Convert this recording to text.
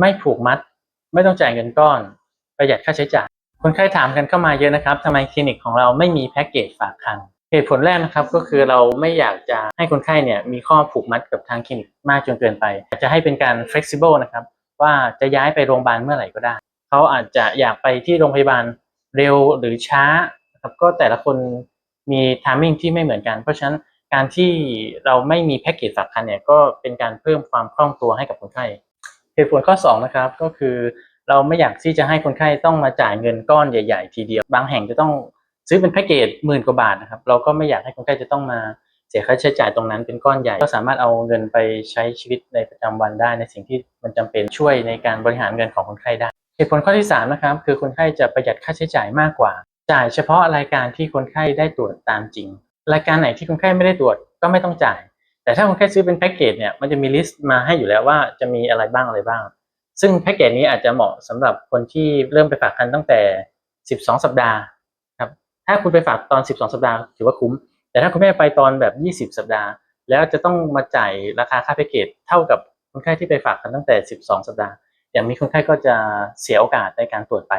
ไม่ผูกมัด ไม่ต้องจ่ายเงินก้อน ประหยัดค่าใช้จ่าย คนไข้ถามกันเข้ามาเยอะนะครับทำไมคลินิกของเราไม่มีแพ็กเกจฝากคันเหตุผลแรกนะครับก็คือเราไม่อยากจะให้คนไข้เนี่ยมีข้อผูกมัดกับทางคลินิกมากจนเกินไปอยากจะให้เป็นการ flexible นะครับว่าจะย้ายไปโรงพยาบาลเมื่อไหร่ก็ได้ เขาอาจจะอยากไปที่โรงพยาบาลเร็วหรือช้าครับก็แต่ละคนมี timing ที่ไม่เหมือนกัน เพราะฉะนั้นการที่เราไม่มีแพ็กเกจฝากคันเนี่ยก็เป็นการเพิ่มความคล่องตัวให้กับคนไข้ เหตุผลข้อ2นะครับก็คือเราไม่อยากที่จะให้คนไข้ต้องมาจ่ายเงินก้อนใหญ่ ๆ ทีเดียว บางแห่งจะต้องซื้อเป็นแพ็กเกจหมื่นกว่าบาทนะครับเราก็ไม่อยากให้คนไข้จะต้องมาเสียค่าใช้จ่ายตรงนั้นเป็นก้อนใหญ่ ก็สามารถเอาเงินไปใช้ชีวิตในประจำวันได้ ในสิ่งที่มันจำเป็นช่วยในการบริหารเงินของคนไข้ได้ เหตุผลข้อที่3นะครับคือคนไข้จะประหยัดค่าใช้จ่ายมากกว่า จ่ายเฉพาะรายการที่คนไข้ได้ตรวจตามจริง รายการไหนที่คนไข้ไม่ได้ตรวจก็ไม่ต้องจ่าย แต่ถ้าคนไข้ซื้อเป็นแพ็กเกจเนี่ยมันจะมีลิสต์มาให้อยู่แล้วว่าจะมีอะไรบ้างอะไรบ้าง ซึ่งแพ็กเกจนี้อาจจะเหมาะสำหรับคนที่เริ่มไปฝากคันตั้งแต่ 12 สัปดาห์ครับถ้าคุณไปฝากตอน 12 สัปดาห์ถือว่าคุ้ม แต่ถ้าคุณแม่ไปตอนแบบ 20 สัปดาห์ แล้วจะต้องมาจ่ายราคาค่าแพ็กเกจเท่ากับคนไข้ที่ไปฝากคันตั้งแต่ 12 สัปดาห์ อย่างนี้คนไข้ก็จะเสียโอกาสในการตรวจไป